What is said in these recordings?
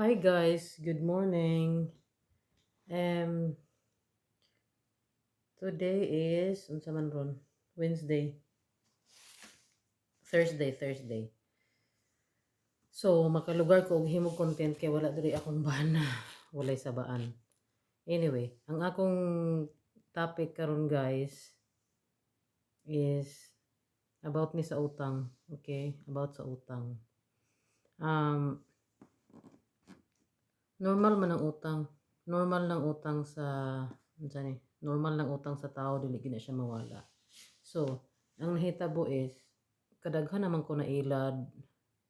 Hi guys, good morning. Um today is unsa man ron? Wednesday. Thursday, Thursday. So makalugar ko og himog content kay wala diri akong bana, walay sabaan. Anyway, ang akong topic karon guys is about ni sa utang, okay? About sa utang. Um normal man ang utang. Normal lang utang sa unsa ni? Normal lang utang sa tao dili gid na siya mawala. So, ang nahitabo is kadaghan naman ko na ilad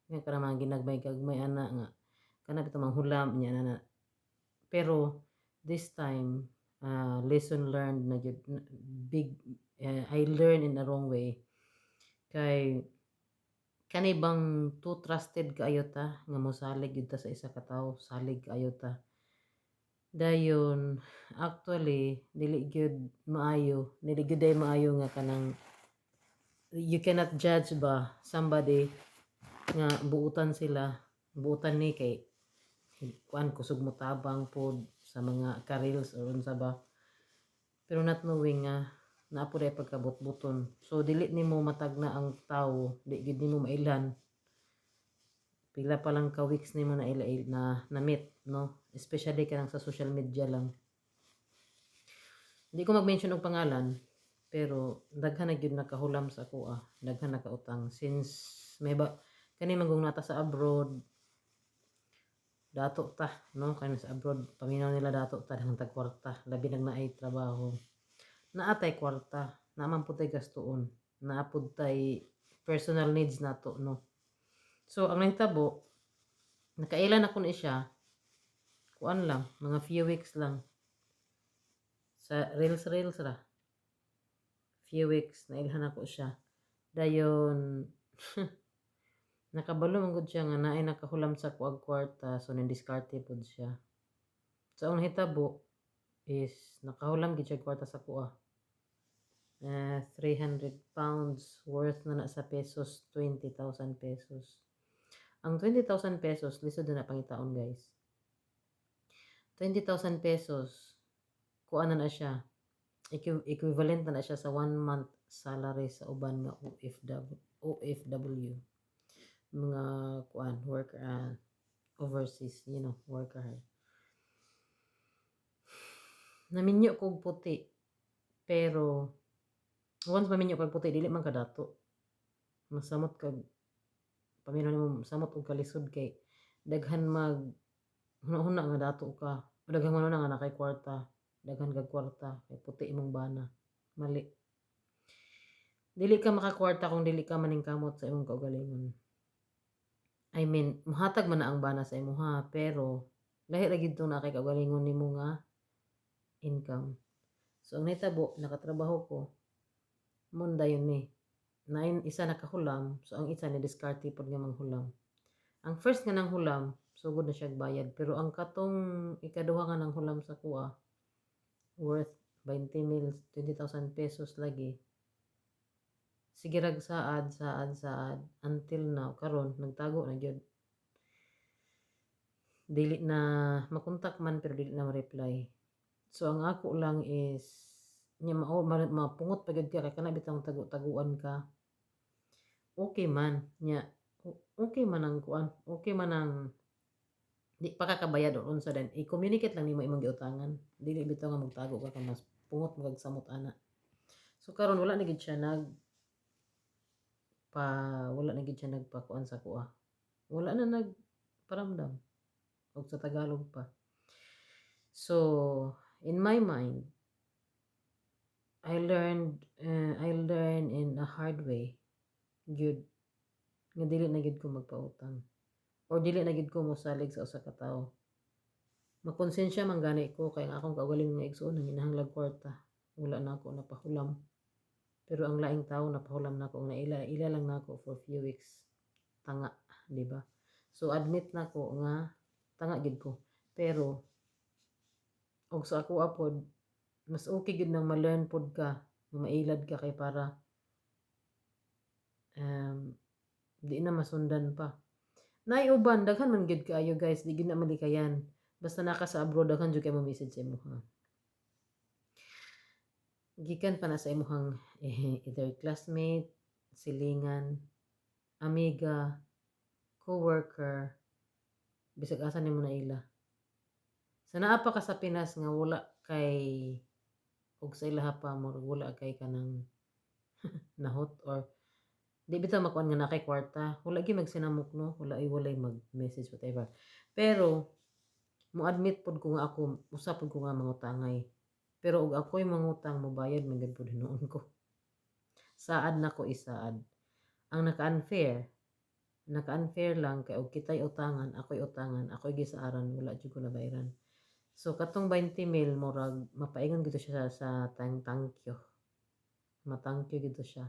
nga kana mga ginagmay-gagmay ana nga kana bitaw manghulam niya na. Pero this time uh, lesson learned na big uh, I learned in the wrong way kay kani bang too trusted kaayo ta? Nga mosalig gyud ta sa isa ka tawo salig kaayo ta. Dayon actually dili gyud maayo dili gyud ay maayo nga kanang you cannot judge ba somebody nga buutan sila buutan ni kay kuan kusog mo tabang pod sa mga careers or unsa ba. Pero not knowing nga naa po day pagkabutbuton. So dili nimo matagna ang tawo. Di gid nimo mailan pila pa lang ka weeks nimo na ila na na meet no? Especially kanang sa social media lang. Di ko mag-mention og pangalan pero daghan na gyud nakahulam sa ako ah. Daghan nakautang. Since may ba kani manggong nata sa abroad dato ta no? Kani sa abroad paminaw nila dato ta daghang tag kwarta labi nag naay trabaho naatay kwarta. Naman pud tay gastuon. Naapod tay personal needs nato no? So ang nahitabo nakailan ako ni siya kuan lang mga few weeks lang. Sa reels reels ra. Few weeks na ilhan ako siya. Dayon nakabalo man gud siya nga naay nakahulam sa kuag kwarta so nindiskarte pud siya. So ang hitabo is nakahulam gid kwarta sa kuha. Uh, 300 pounds worth na na sa pesos 20,000 pesos. Ang 20,000 pesos lisod na pangitaon guys. 20,000 pesos kuan na na siya. Equivalent na, na siya sa one month salary sa uban nga OFW OFW mga kuan worker uh, overseas you know worker naminyo kog puti pero once maminyo kog puti dili man kadato masamot kag paminaw nimo samot og kalisod kay daghan mag huna-huna nga dato ka. Daghan man nga nakay kwarta daghan kag kwarta kay puti imong bana. Mali. Dili ka makakwarta kung dili ka maningkamot sa imong kaugalingon. I mean muhatag man na ang bana sa imuha pero lahi ra gid na kay kaugalingon nimo nga income. So ang nitabo nakatrabaho ko munda yun ni. Na isa nakahulam so ang isa ni diskarte pod nga manghulam ang first nga nang hulam sugod na siya bayad pero ang katong ikaduha nga nang hulam sa kuha worth 20 mil 20,000 pesos lagi. Sige rag saad saad saad until now karon nagtago na gyud dili na makontak man pero dili na ma-reply so ang ako lang is nya mao mapungot pa gyud ka kay kana bitang tago-taguan ka. Okay man nya okay man ang kuan okay man ang di pa ka kabayad or unsa din. I-communicate lang nimo imong giutangan. Dili bitaw nga magtago ka kay mas pungot mo kag samot ana. So karon wala na gid siya nag pa wala na gid siya nagpakuan sa kuha. Wala na nagparamdam. Og sa Tagalog pa. So in my mind I learned uh, I learned in a hard way. Good. Nga dili na gid ko magpautang. Or dili na gid ko mosalig sa usa ka tawo. Makonsensya man gani ko kay nga akong kaugaling nga igsoon nang inahanglag kwarta. Wala na ako napahulam. Pero ang laing tao napahulam na ako. Nga ila lang na ako for few weeks. Tanga di ba? So admit na ko nga tanga gid ko. Pero og sa ako apod mas okay gid nang ma-learn pod ka mailad ka kay para um, di na masundan pa Nay uban daghan man gyud kaayo guys, di gyud na malikayan. Basta naka sa abroad daghan jud kay mo message sa imuha. Gikan pa na sa imuhang eh, either classmate, silingan, amiga, coworker, bisag asa nimo na ila. Sa naa pa ka sa Pinas nga wala kay ug sa ilaha pa mo wala kay kanang nahot or di bitaw makuan nga nakay kwarta. Wala gyud magsinamok no? Wala ay walay mag-message whatever. Pero mo admit pod ko nga ako usa pod ko nga mangutangay pero ug ako'y mangutang mobayad man gyud pod hinuon ko. Saad na ko isaad. Ang naka-unfair naka-unfair lang kay og kitay utangan ako'y utangan ako'y gisaaran wala jud ko nabayaran so katong 20 mil murag mapaingon gito siya sa tang tangkyo matangkyo gito siya.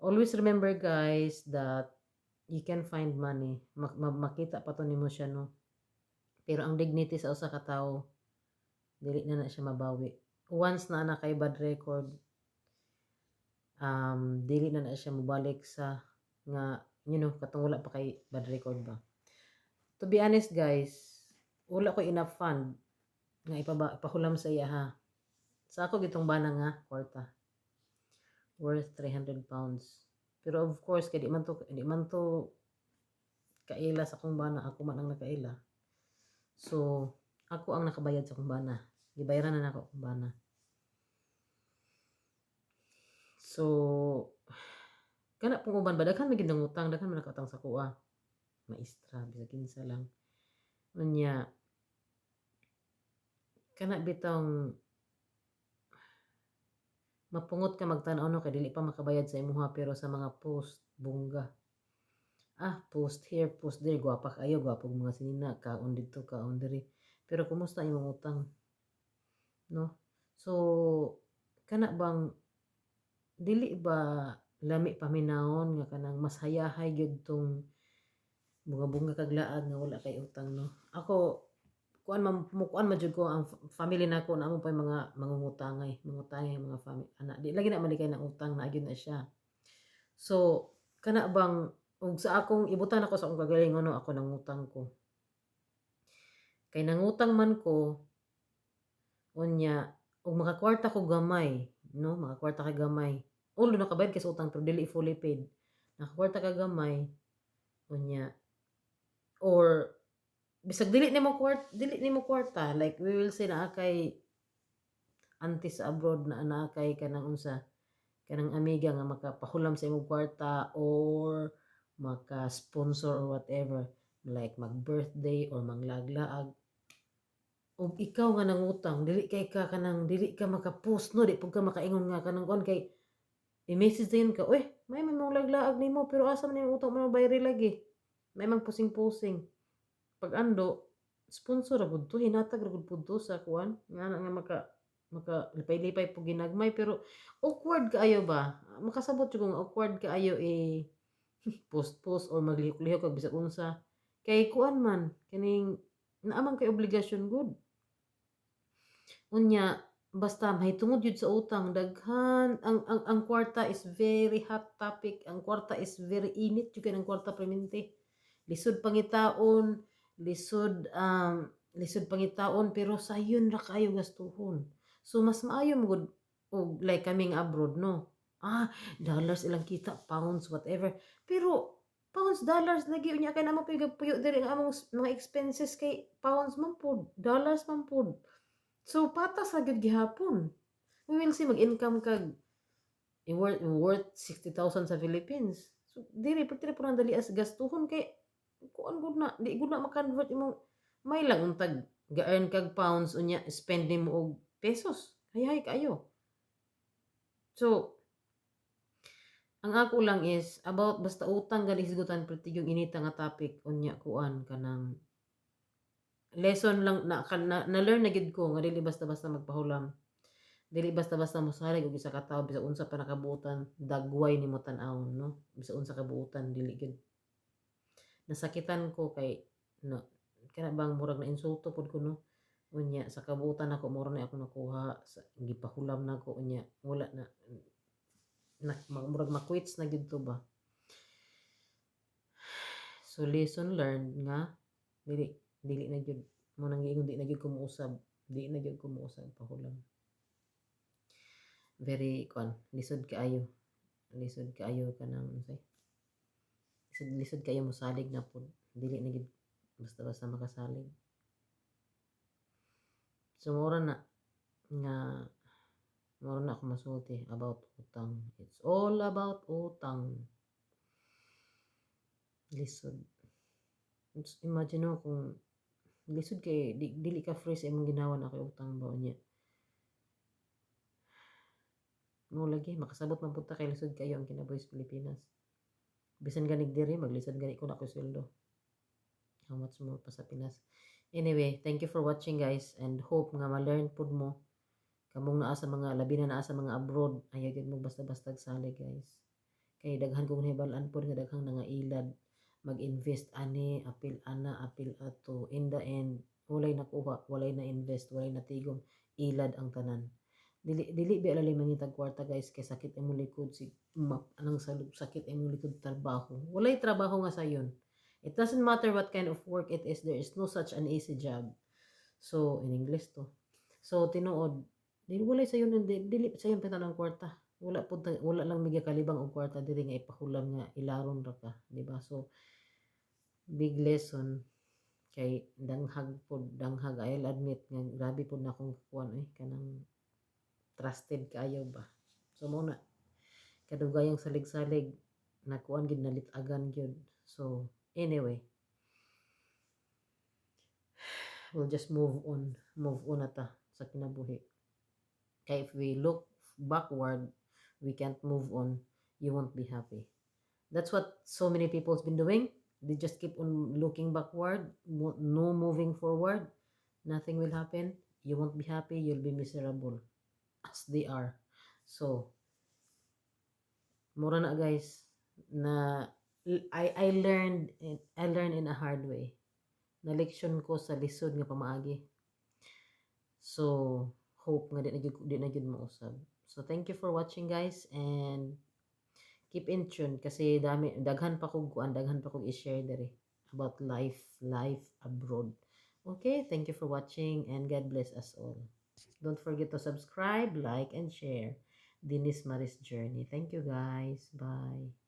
Always remember guys that you can find money. Mak- ma- makita pa to nimo siya no? Pero ang dignity sa usa ka tawo dili na na siya mabawi. Once na na kay bad record um dili na na siya mobalik sa nga you know katong wala pa kay bad record ba. To be honest guys wala ko enough fund nga ipaba, ipahulam sa iya ha? Sa ako gitong bana nga kwarta. Worth 300 pounds. Pero of course kay di man to di man to kaila sa akong bana. Ako man ang nakaila. So ako ang nakabayad sa akong bana. Gibayaran na nako akong bana. So kana pong uban ba? Daghan magid ng utang daghan man nakatang sa kuha maestra bisag kinsa lang unya kana bitong mapungot ka magtan-aw no kay dili pa makabayad sa imuha pero sa mga post bungga. Ah post here post there gwapa kayo gwapo mga sinina kaon dito kaon diri. Pero kumusta imong utang? No? So kana bang dili ba lami paminahon nga kanang mas hayahay gyud tong bunga-bunga kag laag nga wala kay utang no? Ako kuan man mukuan man ko ang family nako na mo pa mga mangungutangay mangutangay mga family ana di lagi na malikay ng utang na gyud na siya. So kana bang ug sa akong ibutan ako sa akong kagalingon no ako nangutang ko. Kay nangutang man ko unya ug makakwarta ko gamay no makakwarta ka gamay ulo nakabayad kay sa utang pero dili fully paid. Nakakwarta ka gamay unya or bisag dili nimo kwart dili nimo kwarta like we will say na kay auntie sa abroad na ana kay kanang unsa kanang amiga nga makapahulam sa imong kwarta or maka sponsor or whatever like mag birthday or manglaglaag. Ug ikaw nga nangutang dili kay ka kanang dili ka maka-post no di pud ka makaingon nga kanang kuan kay i-message din ka uy may may mong laglaag nimo pero asa man imong utang mo bayri lagi may pusing-pusing pag ando sponsor ra to hinatag ra pud to sa kuan nga nga maka maka lipay-lipay po ginagmay. Pero awkward kaayo ba? Makasabot jud ko nga awkward kaayo eh post post or maglihok-lihok kag bisag unsa. Kay kuan man kining naamang kay obligasyon good unya basta mahitungod yun sa utang. Daghan ang ang ang kwarta is very hot topic. Ang kwarta is very init. Jud ang kwarta permanente lisod pangitaon lisod um lisod pangitaon pero sayon ra kayo gastuhon. So mas maayo mo og like kaming abroad no? Ah dollars ilang kita pounds whatever. Pero pounds dollars lagi unya kay namo puyo puyo diri ang among mga expenses kay pounds man pud dollars man pud. So patas ra gyud gihapon. We will see mag-income kag worth worth 60,000 sa Philippines. So diri pag diri po nang dali as gastuhon kay kuan gud na di gud na ma-convert imong may lang untag ga-earn kag pounds unya spend nimo og pesos. Hay kayo so ang ako lang is about basta utang gali sigutan pati yung inita nga topic unya kuan kanang lesson lang na, na, na learn na gid ko nga dili basta-basta magpahulam. Dili basta-basta mosalig og isa ka tawo bisa unsa pa nakabuutan dagway nimo tan-awon no? Bisa unsa kabuutan dili gid nasakitan ko kay no kana bang murag na insulto pod ko no? Unya sa kabuutan ako mura na ako nakuha. Sa gipahulam na ko unya wala na. Na murag makwits na gid ba? So lesson learned nga dili dili na gyud mo nang giingon di na gyud kumuusab di na gyud kumuusab pahulam. Very kwan lisod kaayo. Lisod kaayo kanang unsay lisod lisod kaayo mosalig na pud dili na gyud basta-basta makasalig. So mura na. Nga mura na ako masulti about utang. It's all about utang. Lisod. Just imagine mo kung lisod kay di, dili ka free sa imong ginawa na kay utang ba niya. Mo lagi makasabot man punta kay lisod kayo ang kinabuhi sa Pilipinas bisan ganig diri maglisod gani ko na ko sweldo. How much more pa sa Pinas? Anyway thank you for watching guys and hope nga ma-learn pud mo. Kamong naa sa mga labi na naa sa mga abroad ayaw gyud mo basta-basta salig guys. Kay daghan kong hibalan pud nga daghang nangailad mag-invest ani apil ana apil ato in the end walay nakuha walay na invest walay natigom ilad ang tanan dili dili ba alali mangitag kwarta guys kay sakit imong likod si map anang salub sakit imong likod trabaho. Walay trabaho nga sayon it doesn't matter what kind of work it is there is no such an easy job. So in english to. So tinuod dili walay sayon dili, sayon pinta ng kwarta. Wala pud wala lang miga kalibang og kwarta diri nga ipahulam nga ilaron ra ka di ba? So big lesson kay danghag pod danghag I'll admit nga grabe pod na akong kuan eh kanang trusted kaayo ba? So mo na. Kadugayang salig-salig. Nakuan gid nalitagan gyud. So anyway. We'll just move on. Move on na ta sa kinabuhi. Kay if we look backward we can't move on. You won't be happy. That's what so many people's been doing. They just keep on looking backward. No moving forward. Nothing will happen. You won't be happy. You'll be miserable as they are. So mura na guys na I I learned it, I learned in a hard way. Na leksyon ko sa lisod nga pamaagi. So hope nga di na gyud di na gyud mausab. So thank you for watching guys and keep in tune kasi dami daghan pa kog kuan daghan pa kog i-share diri about life life abroad. Okay thank you for watching and God bless us all don't forget to subscribe like and share. Dinis Maris Journey. Thank you guys. Bye